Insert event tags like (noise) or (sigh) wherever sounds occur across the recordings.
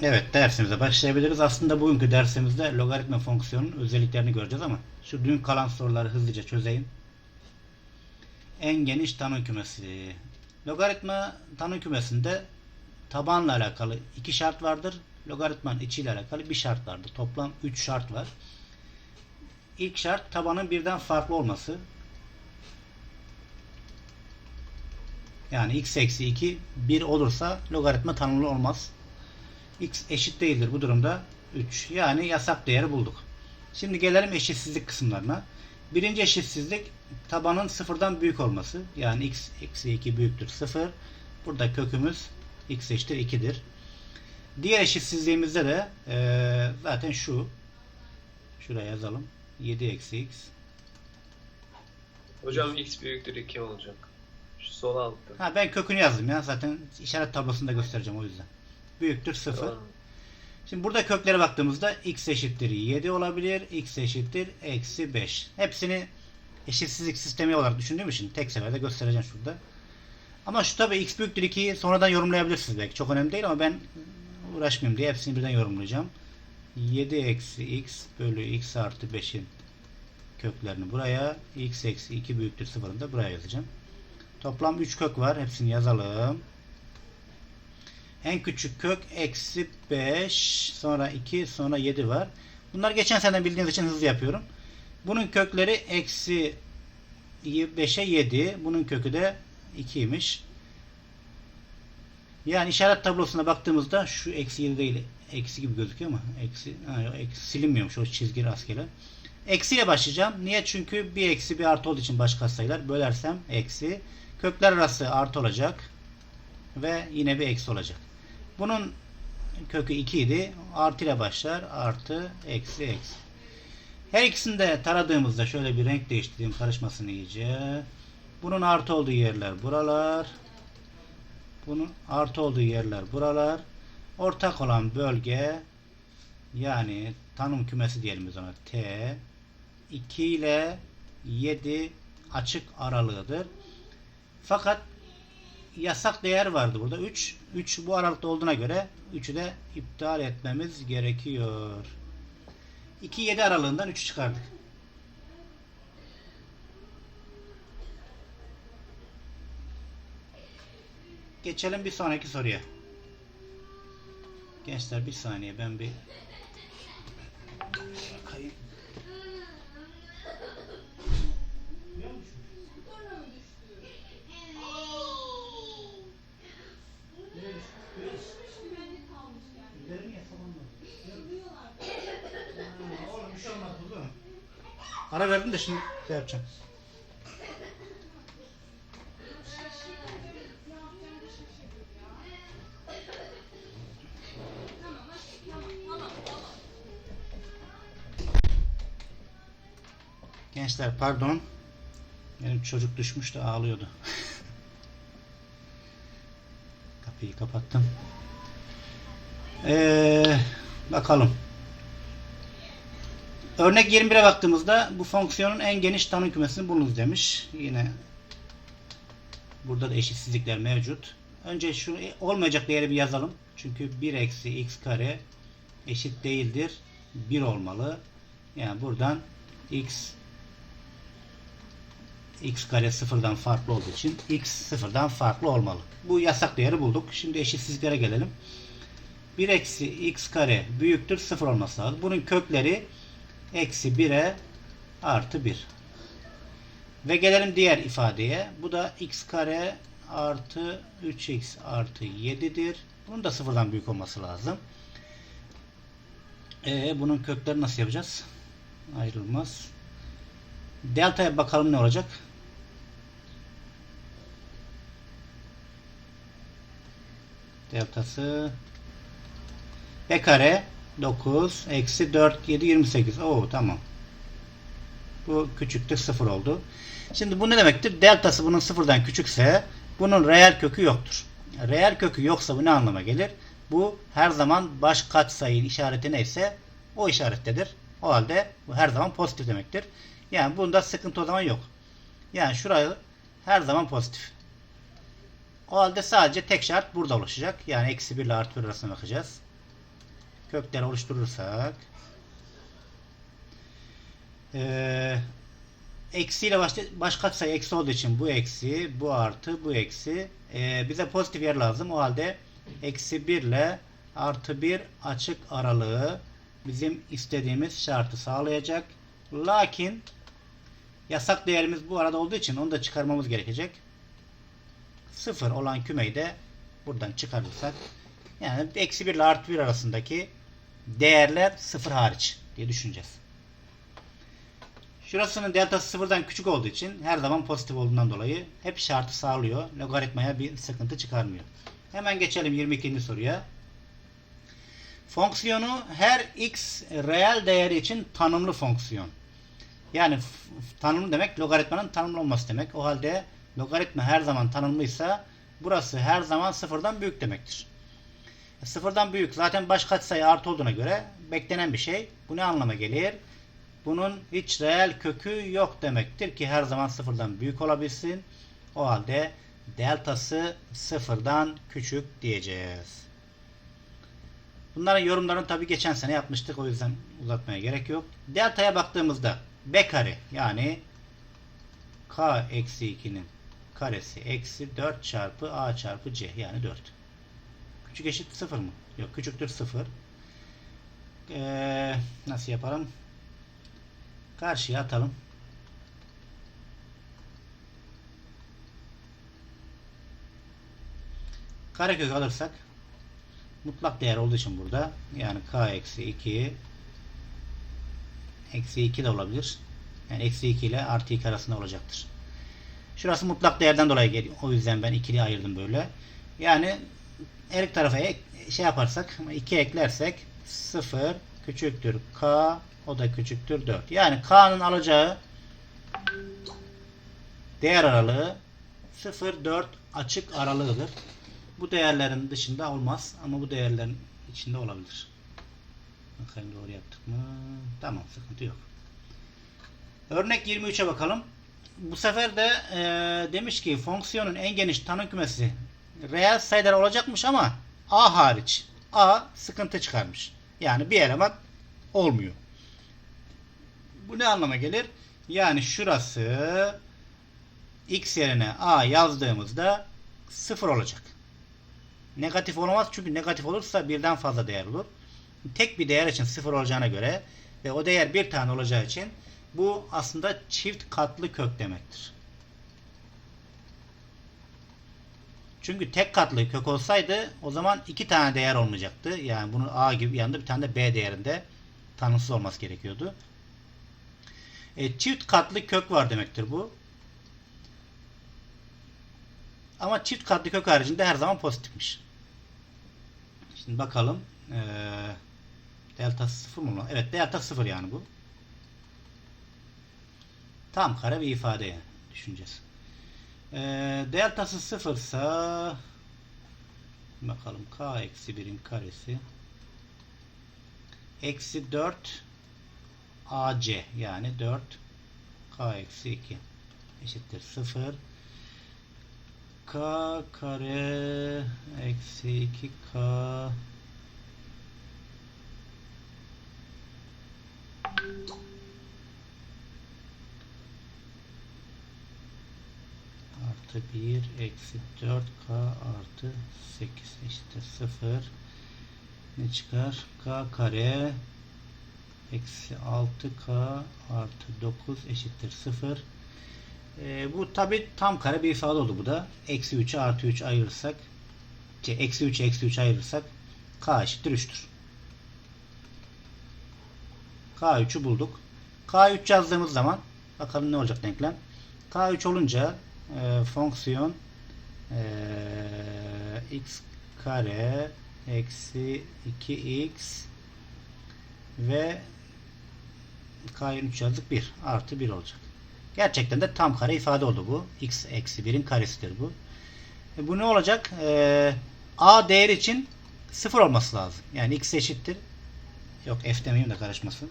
Evet dersimize başlayabiliriz. Aslında bugünkü dersimizde logaritma fonksiyonunun özelliklerini göreceğiz ama şu dün kalan soruları hızlıca çözeyim. En geniş tanım kümesi. Logaritma tanım kümesinde tabanla alakalı iki şart vardır. Logaritmanın içiyle alakalı bir şart vardır. Toplam 3 şart var. İlk şart tabanın birden farklı olması. Yani x eksi 2 1 olursa logaritma tanımlı olmaz. X eşit değildir bu durumda 3. Yani yasak değeri bulduk. Şimdi gelelim eşitsizlik kısımlarına. Birinci eşitsizlik tabanın sıfırdan büyük olması. Yani x eksi 2 büyüktür 0. Burada kökümüz x eşittir 2'dir. Diğer eşitsizliğimizde de eee, zaten şu. Şuraya yazalım. 7 eksi x. Hocam x büyüktür 2 olacak. Şu sol altta. Ha ben kökünü yazdım ya. Zaten işaret tablosunda göstereceğim o yüzden. Büyüktür 0. Tamam. Şimdi burada köklere baktığımızda x eşittir 7 olabilir. x eşittir eksi 5. Hepsini eşitsizlik sistemi olarak düşündüğüm için tek seferde göstereceğim şurada. Ama şu tabi x büyüktür 2'yi sonradan yorumlayabilirsiniz belki. Çok önemli değil ama ben uğraşmayayım diye hepsini birden yorumlayacağım. 7 eksi x bölü x artı 5'in köklerini buraya x eksi 2 büyüktür 0'ını da buraya yazacağım. Toplam 3 kök var. Hepsini yazalım. En küçük kök eksi 5 sonra 2 sonra 7 var. Bunlar geçen sene bildiğiniz için hızlı yapıyorum. Bunun kökleri eksi 5'e 7. Bunun kökü de 2'ymiş. Yani işaret tablosuna baktığımızda şu eksi 7 değil. Eksi gibi gözüküyor ama eksi, ha, eksi silinmiyormuş o çizgi rastgele. Eksiyle başlayacağım. Niye? Çünkü bir eksi bir artı olduğu için baş katsayılar. Bölersem eksi. Kökler arası artı olacak. Ve yine bir eksi olacak. Bunun kökü 2 idi. Artı ile başlar. Artı, eksi, eksi. Her ikisini de taradığımızda şöyle bir renk değiştireyim karışmasın iyice. Bunun artı olduğu yerler buralar. Bunun artı olduğu yerler buralar. Ortak olan bölge yani tanım kümesi diyelim biz ona T 2 ile 7 açık aralığıdır. Fakat yasak değer vardı burada. 3. 3 bu aralıkta olduğuna göre 3'ü de iptal etmemiz gerekiyor. 2-7 aralığından 3'ü çıkardık. Geçelim bir sonraki soruya. Gençler bir saniye ben bir bakayım. Ara verdim de şimdi şey yapacağım. Gençler pardon. Benim çocuk düşmüş de ağlıyordu. (laughs) Kapıyı kapattım. Ee, bakalım. Örnek 21'e baktığımızda bu fonksiyonun en geniş tanım kümesini bulunuz demiş. Yine burada da eşitsizlikler mevcut. Önce şu olmayacak değeri bir yazalım. Çünkü 1 eksi x kare eşit değildir. 1 olmalı. Yani buradan x x kare sıfırdan farklı olduğu için x sıfırdan farklı olmalı. Bu yasak değeri bulduk. Şimdi eşitsizliklere gelelim. 1 eksi x kare büyüktür 0 olması lazım. Bunun kökleri eksi 1'e artı 1. Ve gelelim diğer ifadeye. Bu da x kare artı 3x artı 7'dir. Bunun da sıfırdan büyük olması lazım. Ee, bunun kökleri nasıl yapacağız? Ayrılmaz. Delta'ya bakalım ne olacak? Deltası B kare 9 eksi 4 7 28. Oo tamam. Bu küçüktür 0 oldu. Şimdi bu ne demektir? Deltası bunun sıfırdan küçükse bunun reel kökü yoktur. Reel kökü yoksa bu ne anlama gelir? Bu her zaman baş katsayı işareti neyse o işarettedir. O halde bu her zaman pozitif demektir. Yani bunda sıkıntı o zaman yok. Yani şurayı her zaman pozitif. O halde sadece tek şart burada oluşacak. Yani eksi 1 ile artı 1 arasına bakacağız. Kökleri oluşturursak ee, eksiyle baş, baş katsayı eksi olduğu için bu eksi, bu artı, bu eksi. Ee, bize pozitif yer lazım. O halde eksi 1 ile artı 1 açık aralığı bizim istediğimiz şartı sağlayacak. Lakin yasak değerimiz bu arada olduğu için onu da çıkarmamız gerekecek. 0 olan kümeyi de buradan çıkarırsak yani eksi 1 ile artı 1 arasındaki değerler 0 hariç diye düşüneceğiz. Şurasının deltası sıfırdan küçük olduğu için her zaman pozitif olduğundan dolayı hep şartı sağlıyor. Logaritmaya bir sıkıntı çıkarmıyor. Hemen geçelim 22. soruya. Fonksiyonu her x reel değeri için tanımlı fonksiyon. Yani tanımlı demek logaritmanın tanımlı olması demek. O halde logaritma her zaman tanımlıysa burası her zaman sıfırdan büyük demektir. Sıfırdan büyük zaten baş katsayı artı olduğuna göre beklenen bir şey. Bu ne anlama gelir? Bunun hiç reel kökü yok demektir ki her zaman sıfırdan büyük olabilsin. O halde deltası sıfırdan küçük diyeceğiz. Bunların yorumlarını tabi geçen sene yapmıştık. O yüzden uzatmaya gerek yok. Delta'ya baktığımızda b kare yani k eksi 2'nin karesi eksi 4 çarpı a çarpı c yani 4. Küçük eşit 0 mı? Yok küçüktür 0. Ee, nasıl yapalım? Karşıya atalım. Karekök alırsak mutlak değer olduğu için burada yani k eksi 2 eksi 2 de olabilir. Yani eksi 2 ile artı 2 arasında olacaktır. Şurası mutlak değerden dolayı geliyor. O yüzden ben ikili ayırdım böyle. Yani her tarafa ek- şey yaparsak 2 eklersek 0 küçüktür k o da küçüktür 4. Yani k'nın alacağı değer aralığı 0-4 açık aralığıdır. Bu değerlerin dışında olmaz ama bu değerlerin içinde olabilir. Bakalım doğru yaptık mı? Tamam sıkıntı yok. Örnek 23'e bakalım. Bu sefer de e, demiş ki fonksiyonun en geniş tanım kümesi reel sayılar olacakmış ama a hariç. a sıkıntı çıkarmış. Yani bir eleman olmuyor. Bu ne anlama gelir? Yani şurası x yerine a yazdığımızda 0 olacak. Negatif olamaz çünkü negatif olursa birden fazla değer olur. Tek bir değer için 0 olacağına göre ve o değer bir tane olacağı için bu aslında çift katlı kök demektir. Çünkü tek katlı kök olsaydı o zaman iki tane değer olmayacaktı. Yani bunu A gibi yanında bir tane de B değerinde tanımsız olması gerekiyordu. E, çift katlı kök var demektir bu. Ama çift katlı kök haricinde her zaman pozitifmiş. Şimdi bakalım. Ee, delta 0 mı? Evet delta 0 yani bu. Tam kare bir ifade yani. Ee, deltası 0 ise bakalım k eksi 1'in karesi. Eksi 4 ac yani 4 k eksi 2 eşittir 0 k kare eksi 2k artı 1 eksi 4k artı 8 eşittir 0 ne çıkar k kare eksi 6k artı 9 eşittir 0 ee, bu tabi tam kare bir ifade oldu bu da. Eksi 3'e artı 3 ayırırsak şey, eksi 3'e eksi 3 ayırırsak k eşittir 3'tür. K3'ü bulduk. K3 yazdığımız zaman bakalım ne olacak denklem. K3 olunca e, fonksiyon e, x kare eksi 2x ve K'ya 3 yazdık 1 artı 1 olacak. Gerçekten de tam kare ifade oldu bu. x eksi 1'in karesidir bu. E, bu ne olacak? E, a değeri için 0 olması lazım. Yani x eşittir. Yok f demeyeyim de karışmasın.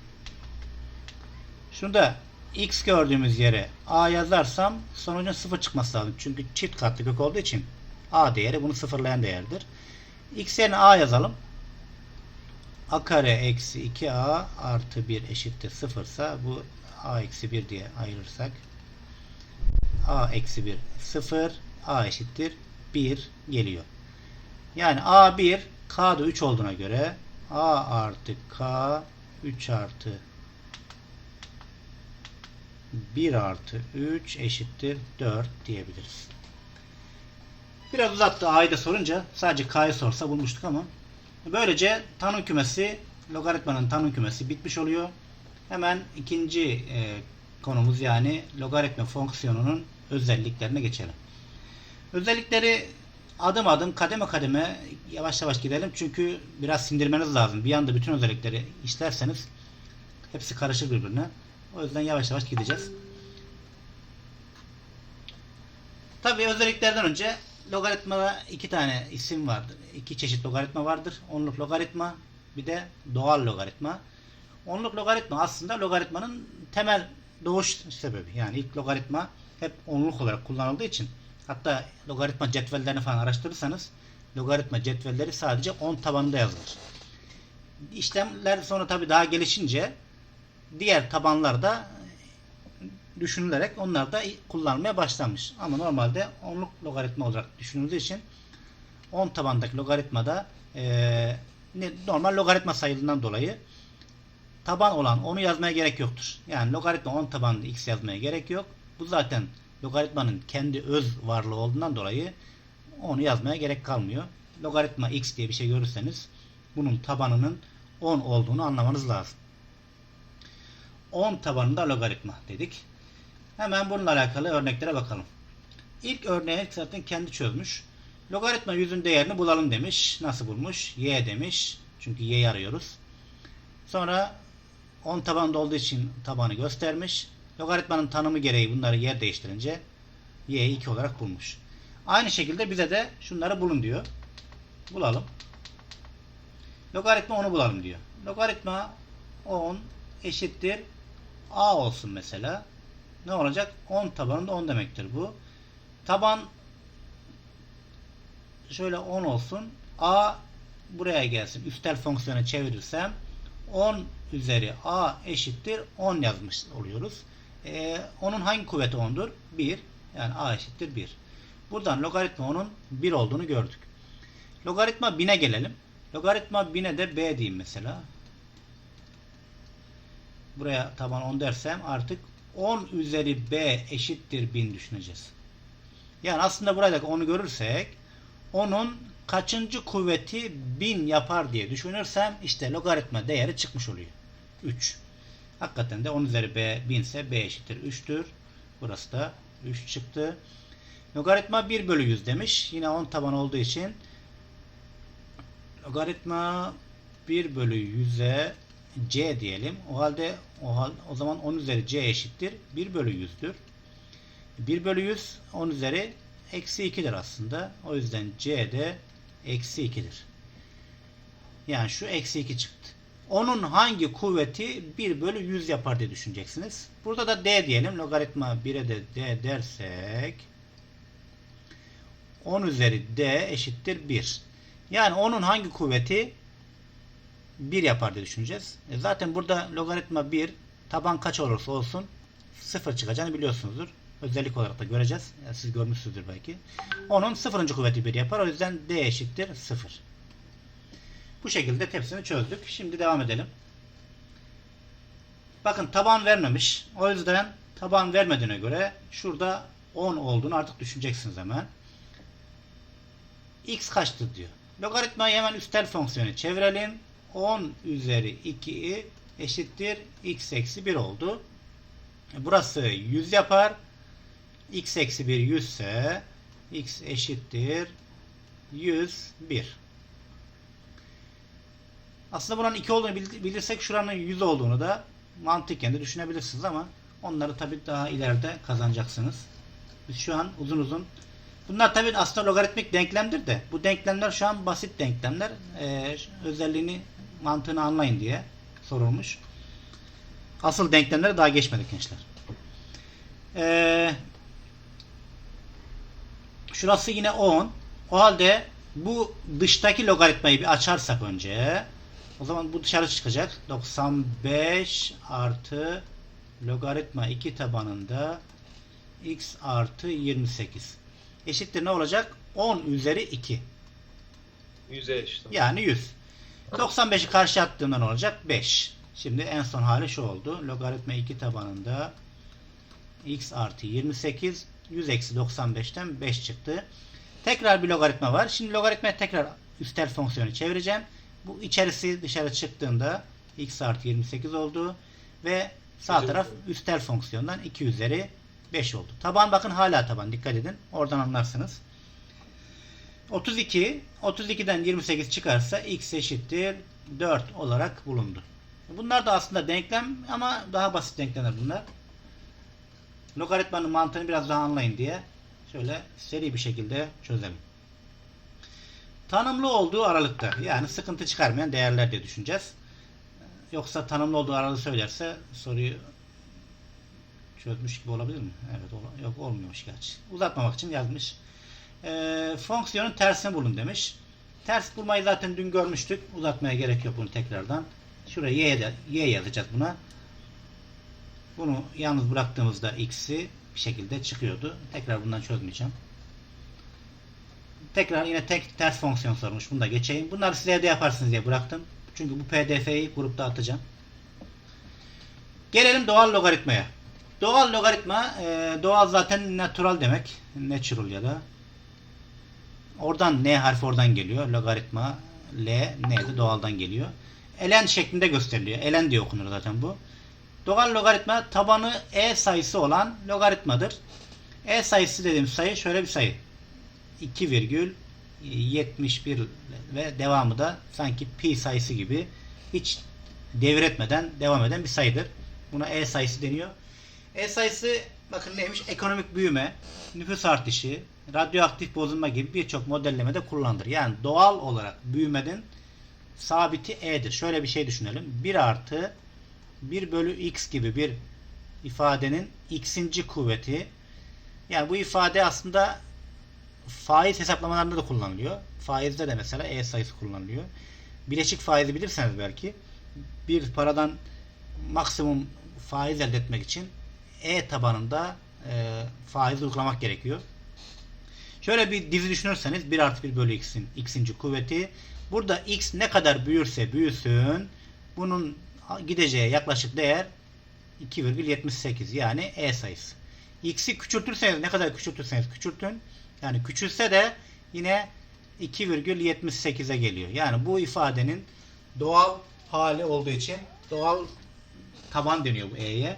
Şurada x gördüğümüz yere a yazarsam sonucun 0 çıkması lazım. Çünkü çift katlı kök olduğu için a değeri bunu sıfırlayan değerdir. x yerine a yazalım. a kare eksi 2a artı 1 eşittir 0 ise bu a eksi 1 diye ayırırsak a eksi 1 0 a eşittir 1 geliyor. Yani a 1 k da 3 olduğuna göre a artı k 3 artı 1 artı 3 eşittir 4 diyebiliriz. Biraz uzattı a'yı da sorunca sadece k'yı sorsa bulmuştuk ama böylece tanım kümesi logaritmanın tanım kümesi bitmiş oluyor. Hemen ikinci e, konumuz yani logaritma fonksiyonunun özelliklerine geçelim. Özellikleri adım adım kademe kademe yavaş yavaş gidelim çünkü biraz sindirmeniz lazım. Bir anda bütün özellikleri işlerseniz hepsi karışır birbirine. O yüzden yavaş yavaş gideceğiz. Tabii özelliklerden önce logaritmada iki tane isim vardır. İki çeşit logaritma vardır. Onluk logaritma bir de doğal logaritma. Onluk logaritma aslında logaritmanın temel doğuş sebebi. Yani ilk logaritma hep onluk olarak kullanıldığı için hatta logaritma cetvellerini falan araştırırsanız logaritma cetvelleri sadece 10 tabanında yazılır. İşlemler sonra tabii daha gelişince diğer tabanlarda düşünülerek onlar da kullanılmaya başlanmış. Ama normalde onluk logaritma olarak düşünüldüğü için 10 tabandaki logaritmada e, normal logaritma sayıldığından dolayı taban olan onu yazmaya gerek yoktur. Yani logaritma 10 tabanlı x yazmaya gerek yok. Bu zaten logaritmanın kendi öz varlığı olduğundan dolayı onu yazmaya gerek kalmıyor. Logaritma x diye bir şey görürseniz bunun tabanının 10 olduğunu anlamanız lazım. 10 tabanında logaritma dedik. Hemen bununla alakalı örneklere bakalım. İlk örneği zaten kendi çözmüş. Logaritma yüzün değerini bulalım demiş. Nasıl bulmuş? Y demiş. Çünkü y'yi arıyoruz. Sonra 10 tabanında olduğu için tabanı göstermiş. Logaritmanın tanımı gereği bunları yer değiştirince y'yi 2 olarak bulmuş. Aynı şekilde bize de şunları bulun diyor. Bulalım. Logaritma 10'u bulalım diyor. Logaritma 10 eşittir a olsun mesela. Ne olacak? 10 tabanında 10 demektir bu. Taban şöyle 10 olsun. A buraya gelsin. Üstel fonksiyonu çevirirsem 10 üzeri a eşittir 10 yazmış oluyoruz. Ee, onun hangi kuvveti 10'dur? 1. Yani a eşittir 1. Buradan logaritma 10'un 1 olduğunu gördük. Logaritma 1000'e gelelim. Logaritma 1000'e de b diyeyim mesela. Buraya taban 10 dersem artık 10 üzeri b eşittir 1000 düşüneceğiz. Yani aslında buradaki 10'u görürsek onun kaçıncı kuvveti 1000 yapar diye düşünürsem işte logaritma değeri çıkmış oluyor. 3. Hakikaten de 10 üzeri b 1000 ise b eşittir 3'tür. Burası da 3 çıktı. Logaritma 1 bölü 100 demiş. Yine 10 taban olduğu için logaritma 1 bölü 100'e c diyelim. O halde o, hal, o zaman 10 üzeri c eşittir 1 bölü 100'dür. 1 bölü 100 10 üzeri eksi 2'dir aslında. O yüzden c de eksi 2'dir. Yani şu eksi 2 çıktı. Onun hangi kuvveti 1 bölü 100 yapar diye düşüneceksiniz. Burada da d diyelim. Logaritma 1'e de d dersek 10 üzeri d eşittir 1. Yani onun hangi kuvveti 1 yapar diye düşüneceğiz. E zaten burada logaritma 1 taban kaç olursa olsun 0 çıkacağını biliyorsunuzdur. Özellik olarak da göreceğiz. Yani siz görmüşsünüzdür belki. Onun 0. kuvveti 1 yapar. O yüzden d eşittir 0. Bu şekilde tepsini çözdük. Şimdi devam edelim. Bakın taban vermemiş. O yüzden taban vermediğine göre şurada 10 olduğunu artık düşüneceksiniz hemen. x kaçtır diyor. Logaritmayı hemen üstel fonksiyonu çevirelim. 10 üzeri 2 eşittir x eksi 1 oldu. Burası 100 yapar. x eksi 1 100 ise x eşittir 101. Aslında buranın 2 olduğunu bilirsek şuranın 100 olduğunu da mantıken de düşünebilirsiniz ama onları tabi daha ileride kazanacaksınız. Biz şu an uzun uzun Bunlar tabi aslında logaritmik denklemdir de bu denklemler şu an basit denklemler. Ee, özelliğini mantığını anlayın diye sorulmuş. Asıl denklemlere daha geçmedik gençler. Ee, şurası yine 10. O halde bu dıştaki logaritmayı bir açarsak önce O zaman bu dışarı çıkacak. 95 artı logaritma 2 tabanında x artı 28. Eşittir ne olacak? 10 üzeri 2. 100'e eşit. Yani 100. 95'i karşı attığımda ne olacak? 5. Şimdi en son hali şu oldu. Logaritma 2 tabanında x artı 28 100 eksi 95'ten 5 çıktı. Tekrar bir logaritma var. Şimdi logaritmaya tekrar üstel fonksiyonu çevireceğim. Bu içerisi dışarı çıktığında x artı 28 oldu. Ve sağ taraf üstel fonksiyondan 2 üzeri 5 oldu. Taban bakın hala taban. Dikkat edin. Oradan anlarsınız. 32 32'den 28 çıkarsa x eşittir 4 olarak bulundu. Bunlar da aslında denklem ama daha basit denklemler bunlar. Logaritmanın mantığını biraz daha anlayın diye şöyle seri bir şekilde çözelim. Tanımlı olduğu aralıkta yani sıkıntı çıkarmayan değerler diye düşüneceğiz. Yoksa tanımlı olduğu aralığı söylerse soruyu çözmüş gibi olabilir mi? Evet yok olmuyormuş gerçi. Uzatmamak için yazmış. Ee, fonksiyonun tersini bulun demiş. Ters bulmayı zaten dün görmüştük. Uzatmaya gerek yok bunu tekrardan. Şuraya y, y yazacağız buna. Bunu yalnız bıraktığımızda x'i bir şekilde çıkıyordu. Tekrar bundan çözmeyeceğim. Tekrar yine tek ters fonksiyon sormuş. Bunu da geçeyim. Bunları size evde yaparsınız diye bıraktım. Çünkü bu pdf'yi grupta atacağım. Gelelim doğal logaritmaya. Doğal logaritma e, doğal zaten natural demek. Natural ya da Oradan N harfi oradan geliyor. Logaritma L N de doğaldan geliyor. Ln şeklinde gösteriliyor. Ln diye okunur zaten bu. Doğal logaritma tabanı e sayısı olan logaritmadır. E sayısı dediğim sayı şöyle bir sayı. 2,71 ve devamı da sanki pi sayısı gibi hiç devir etmeden devam eden bir sayıdır. Buna e sayısı deniyor. E sayısı bakın neymiş? Ekonomik büyüme, nüfus artışı, radyoaktif bozulma gibi birçok modellemede kullanılır. Yani doğal olarak büyümenin sabiti e'dir. Şöyle bir şey düşünelim. 1 artı 1 bölü x gibi bir ifadenin x'inci kuvveti yani bu ifade aslında faiz hesaplamalarında da kullanılıyor. Faizde de mesela e sayısı kullanılıyor. Bileşik faizi bilirseniz belki bir paradan maksimum faiz elde etmek için e tabanında e, faiz uygulamak gerekiyor. Şöyle bir dizi düşünürseniz 1 artı 1 bölü x'in x'inci kuvveti. Burada x ne kadar büyürse büyüsün bunun gideceği yaklaşık değer 2,78 yani e sayısı. x'i küçültürseniz ne kadar küçültürseniz küçültün. Yani küçülse de yine 2,78'e geliyor. Yani bu ifadenin doğal hali olduğu için doğal taban deniyor bu e'ye.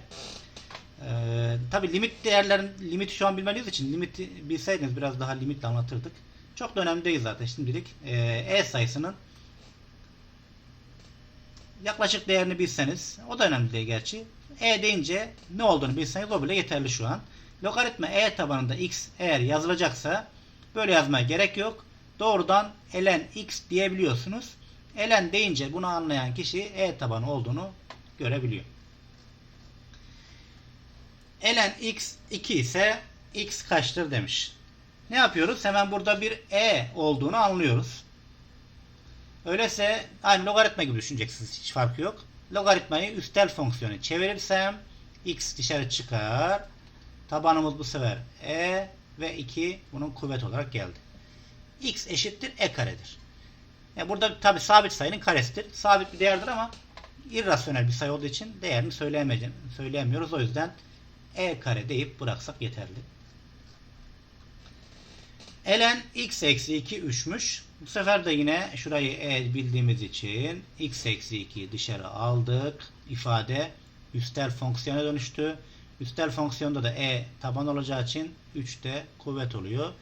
Ee, Tabi limit değerlerin limiti şu an bilmediğiniz için limiti bilseydiniz biraz daha limitle anlatırdık. Çok da önemli değil zaten şimdilik. Ee, e sayısının yaklaşık değerini bilseniz o da önemli değil gerçi. E deyince ne olduğunu bilseniz o bile yeterli şu an. Logaritma e tabanında x eğer yazılacaksa böyle yazmaya gerek yok. Doğrudan ln x diyebiliyorsunuz. ln deyince bunu anlayan kişi e tabanı olduğunu görebiliyor. Ln x 2 ise x kaçtır demiş. Ne yapıyoruz? Hemen burada bir e olduğunu anlıyoruz. Öyleyse aynı logaritma gibi düşüneceksiniz. Hiç farkı yok. Logaritmayı üstel fonksiyonu çevirirsem x dışarı çıkar. Tabanımız bu sefer e ve 2 bunun kuvvet olarak geldi. x eşittir e karedir. Yani burada tabi sabit sayının karesidir. Sabit bir değerdir ama irrasyonel bir sayı olduğu için değerini söyleyemiyoruz. O yüzden e kare deyip bıraksak yeterli. ln x eksi 2 3'müş. Bu sefer de yine şurayı e bildiğimiz için x eksi 2'yi dışarı aldık. İfade üstel fonksiyona dönüştü. Üstel fonksiyonda da e taban olacağı için 3 de kuvvet oluyor.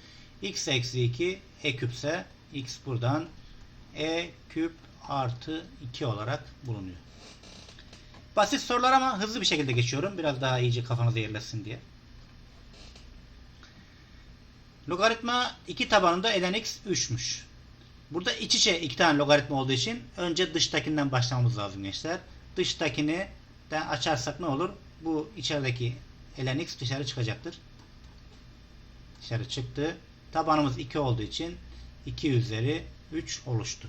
x eksi 2 e küpse x buradan e küp artı 2 olarak bulunuyor. Basit sorular ama hızlı bir şekilde geçiyorum. Biraz daha iyice kafanıza yerleşsin diye. Logaritma 2 tabanında ln x 3'müş. Burada iç içe iki tane logaritma olduğu için önce dıştakinden başlamamız lazım gençler. Dıştakini de açarsak ne olur? Bu içerideki ln x dışarı çıkacaktır. Dışarı çıktı. Tabanımız 2 olduğu için 2 üzeri 3 oluştu.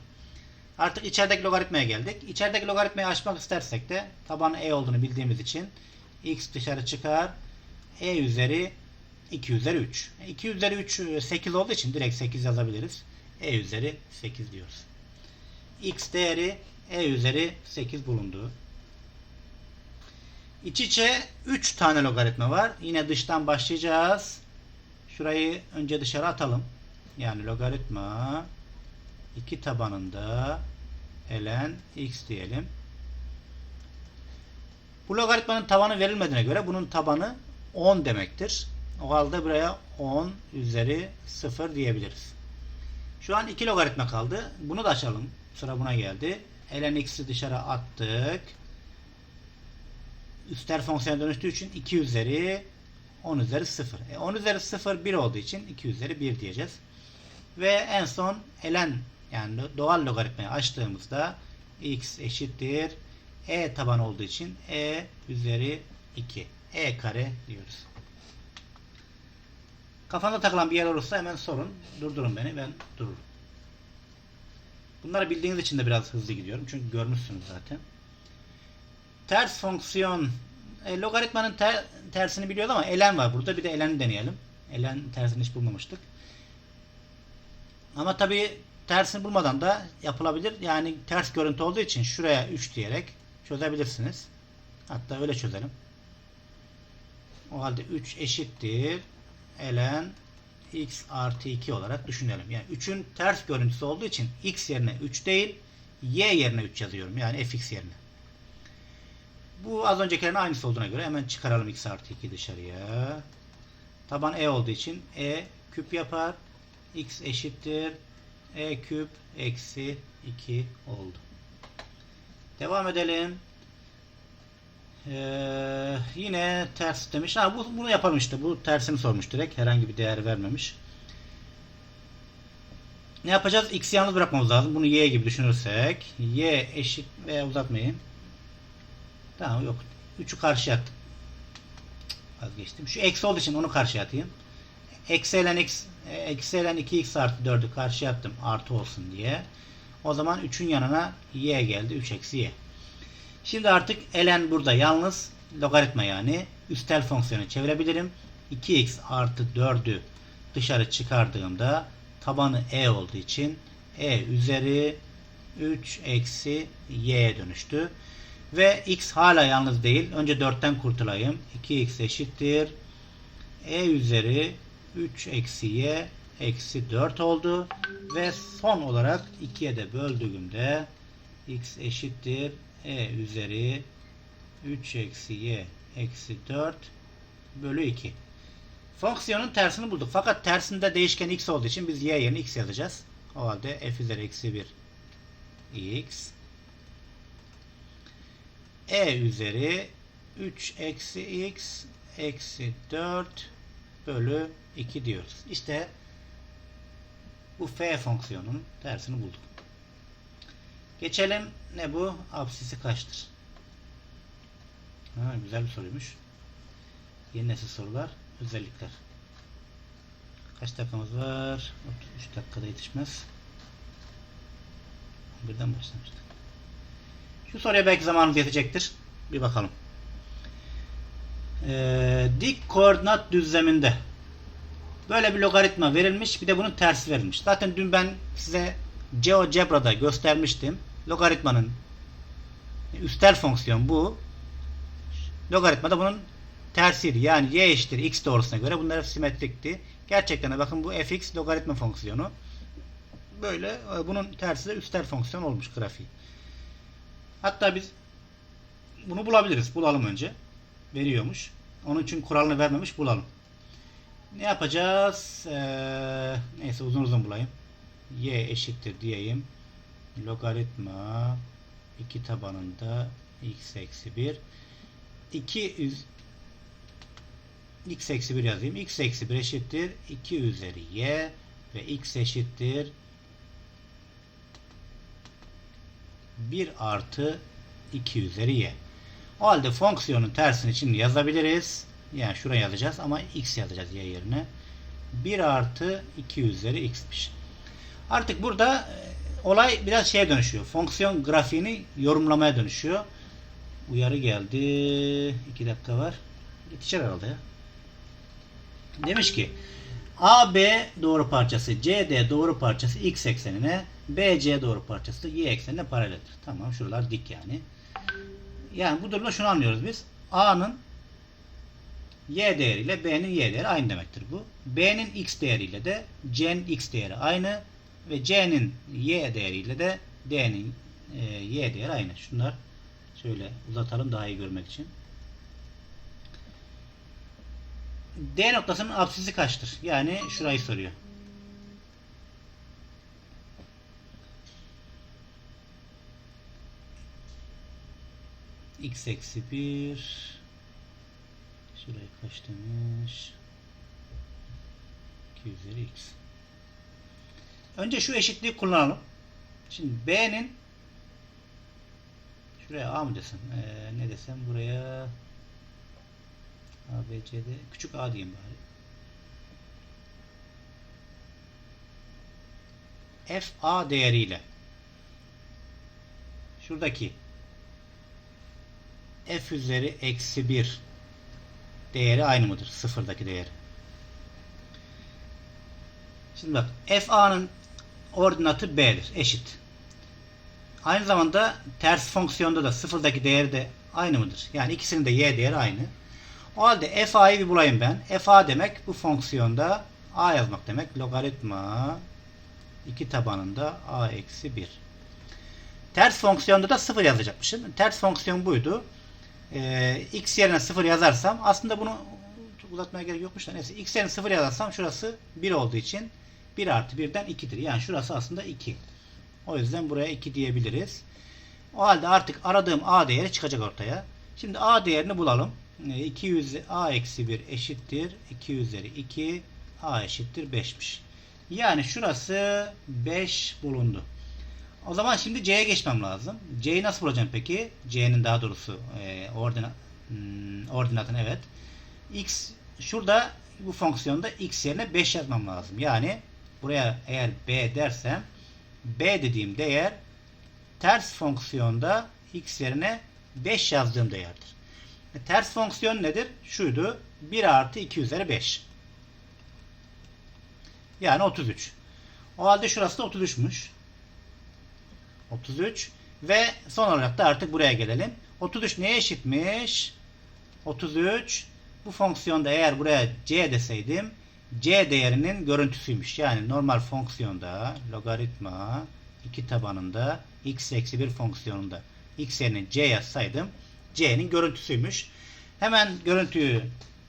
Artık içerideki logaritmaya geldik. İçerideki logaritmayı açmak istersek de tabanı e olduğunu bildiğimiz için x dışarı çıkar. e üzeri 2 üzeri 3. 2 üzeri 3 e, 8 olduğu için direkt 8 yazabiliriz. e üzeri 8 diyoruz. x değeri e üzeri 8 bulundu. İç içe 3 tane logaritma var. Yine dıştan başlayacağız. Şurayı önce dışarı atalım. Yani logaritma 2 tabanında ln x diyelim. Bu logaritmanın tabanı verilmediğine göre bunun tabanı 10 demektir. O halde buraya 10 üzeri 0 diyebiliriz. Şu an 2 logaritma kaldı. Bunu da açalım. Sıra buna geldi. ln x'i dışarı attık. Üstel fonksiyona dönüştüğü için 2 üzeri 10 üzeri 0. E 10 üzeri 0 1 olduğu için 2 üzeri 1 diyeceğiz. Ve en son ln yani doğal logaritmayı açtığımızda x eşittir e taban olduğu için e üzeri 2. e kare diyoruz. Kafanda takılan bir yer olursa hemen sorun. Durdurun beni. Ben dururum. Bunları bildiğiniz için de biraz hızlı gidiyorum. Çünkü görmüşsünüz zaten. Ters fonksiyon e, logaritmanın ter- tersini biliyoruz ama ln var burada. Bir de ln'i deneyelim. ln tersini hiç bulmamıştık. Ama tabi tersini bulmadan da yapılabilir. Yani ters görüntü olduğu için şuraya 3 diyerek çözebilirsiniz. Hatta öyle çözelim. O halde 3 eşittir ln x artı 2 olarak düşünelim. Yani 3'ün ters görüntüsü olduğu için x yerine 3 değil y yerine 3 yazıyorum. Yani fx yerine. Bu az öncekilerin aynısı olduğuna göre hemen çıkaralım x artı 2 dışarıya. Taban e olduğu için e küp yapar. x eşittir e küp eksi 2 oldu. Devam edelim. Ee, yine ters demiş. Ha, bu, bunu yapalım işte. Bu tersini sormuş direkt. Herhangi bir değer vermemiş. Ne yapacağız? X'i yalnız bırakmamız lazım. Bunu y gibi düşünürsek. y eşit veya uzatmayayım. Tamam yok. 3'ü karşıya attım. Vazgeçtim. Şu eksi olduğu için onu karşıya atayım. Eksi ln x eksi ln 2x artı 4'ü karşıya attım. Artı olsun diye. O zaman 3'ün yanına y geldi. 3 eksi y. Şimdi artık ln burada yalnız logaritma yani üstel fonksiyonu çevirebilirim. 2x artı 4'ü dışarı çıkardığımda tabanı e olduğu için e üzeri 3 eksi y'ye dönüştü. Ve x hala yalnız değil. Önce 4'ten kurtulayım. 2x eşittir. e üzeri 3 eksi y eksi 4 oldu. Ve son olarak 2'ye de böldüğümde x eşittir e üzeri 3 eksi y eksi 4 bölü 2. Fonksiyonun tersini bulduk. Fakat tersinde değişken x olduğu için biz y yerine x yazacağız. O halde f üzeri eksi 1 x e üzeri 3 eksi x eksi 4 bölü 2 diyoruz. İşte bu f fonksiyonun tersini bulduk. Geçelim ne bu? Absisi kaçtır? Ha, güzel bir soruymuş. Yeni nesil sorular, özellikler. Kaç dakikamız var? 33 dakikada yetişmez. Birden başlamıştık. Şu soruya belki zamanımız yetecektir. Bir bakalım. Ee, dik koordinat düzleminde böyle bir logaritma verilmiş. Bir de bunun tersi verilmiş. Zaten dün ben size GeoGebra'da göstermiştim. Logaritmanın üstel fonksiyon bu. Logaritmada bunun tersiydi. Yani y eşittir x doğrusuna göre bunlar simetrikti. Gerçekten de bakın bu fx logaritma fonksiyonu. Böyle e, bunun tersi de üstel fonksiyon olmuş grafiği. Hatta biz bunu bulabiliriz. Bulalım önce. Veriyormuş. Onun için kuralını vermemiş. Bulalım. Ne yapacağız? Ee, neyse uzun uzun bulayım. Y eşittir diyeyim. Logaritma 2 tabanında x eksi 1 2 üz x eksi 1 yazayım. x eksi 1 eşittir 2 üzeri y ve x eşittir 1 artı 2 üzeri y. O halde fonksiyonun tersini şimdi yazabiliriz. Yani şuraya yazacağız ama x yazacağız y yerine. 1 artı 2 üzeri x'miş. Artık burada olay biraz şeye dönüşüyor. Fonksiyon grafiğini yorumlamaya dönüşüyor. Uyarı geldi. 2 dakika var. Yetişir herhalde ya. Demiş ki AB doğru parçası CD doğru parçası x eksenine BC doğru parçası y eksenine paraleldir. Tamam şuralar dik yani. Yani bu durumda şunu anlıyoruz biz. A'nın y değeriyle B'nin y değeri aynı demektir bu. B'nin x değeriyle de C'nin x değeri aynı ve C'nin y değeriyle de D'nin e, y değeri aynı. Şunlar şöyle uzatalım daha iyi görmek için. D noktasının apsisi kaçtır? Yani şurayı soruyor. X eksi 1 şurayı kaç demiş? 2 üzeri x. Önce şu eşitliği kullanalım. Şimdi b'nin şuraya a mı desem? Ee, ne desem? Buraya a b c d. Küçük a diyeyim bari. F a değeriyle şuradaki f üzeri eksi 1 değeri aynı mıdır? Sıfırdaki değeri. Şimdi bak f a'nın ordinatı b'dir. Eşit. Aynı zamanda ters fonksiyonda da sıfırdaki değeri de aynı mıdır? Yani ikisinin de y değeri aynı. O halde f a'yı bir bulayım ben. f a demek bu fonksiyonda a yazmak demek. Logaritma 2 tabanında a eksi 1. Ters fonksiyonda da 0 yazacakmışım. Ters fonksiyon buydu. Ee, x yerine 0 yazarsam aslında bunu çok uzatmaya gerek yokmuş da neyse x yerine 0 yazarsam şurası 1 olduğu için 1 artı 1'den 2'dir. Yani şurası aslında 2. O yüzden buraya 2 diyebiliriz. O halde artık aradığım a değeri çıkacak ortaya. Şimdi a değerini bulalım. Ee, 200 a eksi 1 eşittir. 2 üzeri 2 a eşittir 5'miş. Yani şurası 5 bulundu. O zaman şimdi C'ye geçmem lazım. C'yi nasıl bulacağım peki? C'nin daha doğrusu e, ordina, hmm, ordinatını evet. X şurada bu fonksiyonda x yerine 5 yazmam lazım. Yani buraya eğer b dersem b dediğim değer ters fonksiyonda x yerine 5 yazdığım değerdir. E, ters fonksiyon nedir? Şuydu. 1 artı 2 üzeri 5. Yani 33. O halde şurası da 33'müş. 33 ve son olarak da artık buraya gelelim. 33 neye eşitmiş? 33 bu fonksiyonda eğer buraya c deseydim c değerinin görüntüsüymüş. Yani normal fonksiyonda logaritma 2 tabanında x eksi 1 fonksiyonunda x yerine c yazsaydım c'nin görüntüsüymüş. Hemen görüntüyü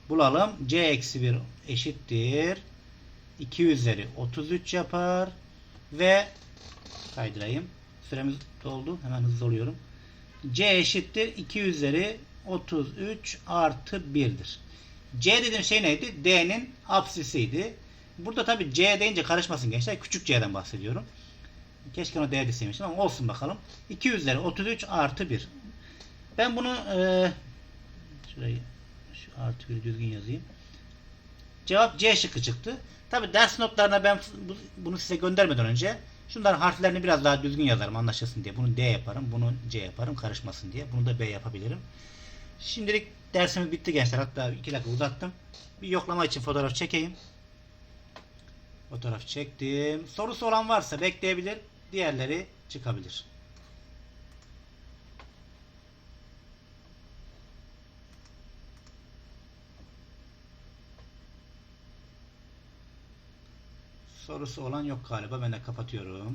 bulalım. c eksi 1 eşittir 2 üzeri 33 yapar ve kaydırayım. Süremiz doldu. Hemen hızlı oluyorum. C eşittir 2 üzeri 33 artı 1'dir. C dediğim şey neydi? D'nin apsisiydi. Burada tabi C deyince karışmasın gençler. Küçük C'den bahsediyorum. Keşke onu D deseymişim ama olsun bakalım. 2 üzeri 33 artı 1. Ben bunu e, şurayı şu artı 1'i düzgün yazayım. Cevap C şıkkı çıktı. Tabi ders notlarına ben bu- bunu size göndermeden önce şunların harflerini biraz daha düzgün yazarım anlaşılsın diye. Bunu D yaparım, bunu C yaparım karışmasın diye. Bunu da B yapabilirim. Şimdilik dersimiz bitti gençler. Hatta 2 dakika uzattım. Bir yoklama için fotoğraf çekeyim. Fotoğraf çektim. Sorusu olan varsa bekleyebilir. Diğerleri çıkabilir. Sorusu olan yok galiba. Ben de kapatıyorum.